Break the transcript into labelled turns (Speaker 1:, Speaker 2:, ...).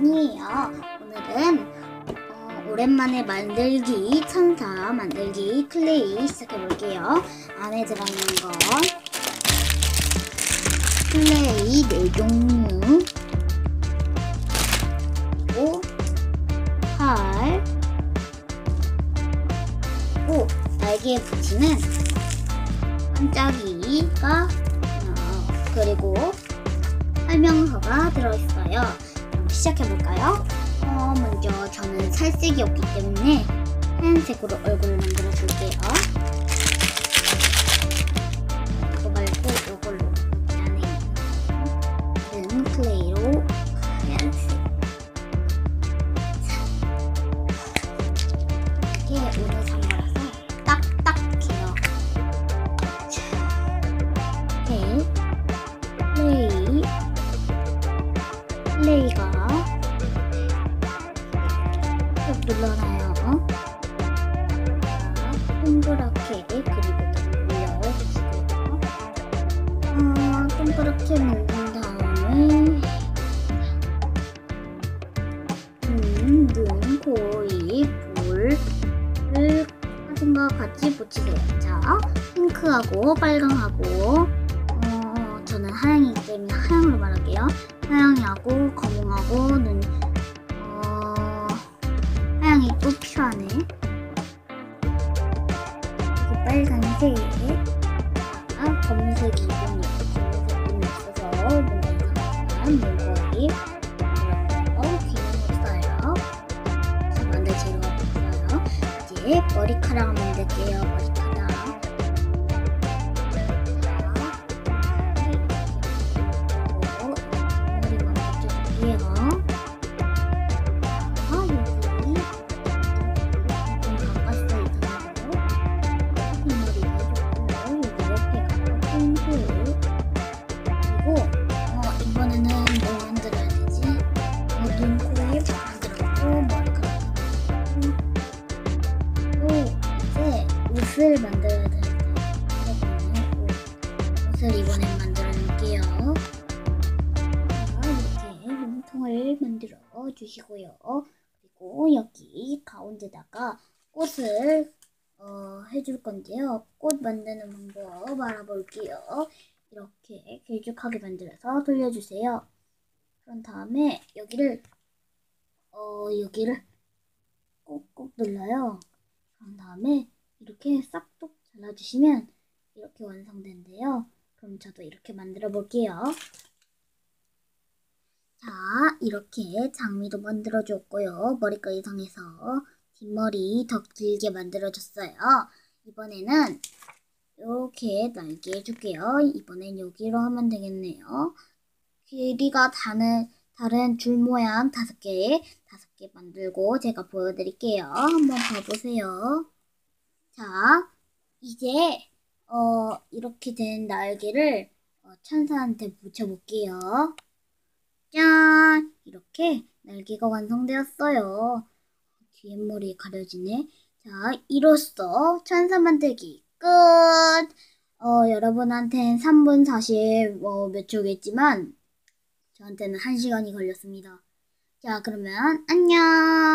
Speaker 1: 푸딩이에요. 오늘은 어, 오랜만에 만들기 천사 만들기 클레이 시작해볼게요. 안에 들어있는 건 클레이 네 종류 그리고 팔 그리고 날개에 붙이는 반짝이가 어, 그리고 설명서가 들어있어요. 시작해볼까요? 어, 먼저 저는 살색이었기 때문에 하얀색으로 얼굴을 만들어 줄게요. 이거 말고 이걸로 안에 있는 클레이로 하얀색 이게 오늘 동그랗게 그리고 눌러주시고요. 어, 동그랗게 만든 다음에 눈, 눈, 코, 입, 볼을 사진과 같이 붙이세요. 자, 핑크하고 빨강하고 어, 저는 하양이기 때문에 하양으로 말할게요. 하양이하고 검은하고 눈, 또 필요하네. 그리고 빨간색, 아, 검은색이 검은색 눈이 있어서 뭔가 이상하지만 물거리 어, 귀는 없어요. 만들 재료가 없어요. 이제 머리카락 만들게요. 그러면 옷. 옷을 이번엔 만들어 줄게요. 자, 이렇게 몸통을 만들어 주시고요. 그리고 여기 가운데다가 꽃을 어, 해줄 건데요. 꽃 만드는 방법 알아볼게요. 이렇게 길쭉하게 만들어서 돌려주세요. 그런 다음에 여기를 어, 여기를 꾹꾹 눌러요. 그런 다음에 이렇게 싹둑 잘라주시면 이렇게 완성된대요. 그럼 저도 이렇게 만들어 볼게요. 자, 이렇게 장미도 만들어 줬고요. 머리가 이상해서 뒷머리 더 길게 만들어 줬어요. 이번에는 이렇게 날개 해줄게요. 이번엔 여기로 하면 되겠네요. 길이가 다른, 다른 줄 모양 다섯 개, 다섯 개 만들고 제가 보여드릴게요. 한번 봐보세요. 자, 이제, 어, 이렇게 된 날개를 어, 천사한테 붙여볼게요. 짠! 이렇게 날개가 완성되었어요. 뒤에 머리 가려지네. 자, 이로써 천사 만들기 끝! 어, 여러분한텐 3분 40, 어, 몇 초겠지만, 저한테는 1시간이 걸렸습니다. 자, 그러면 안녕!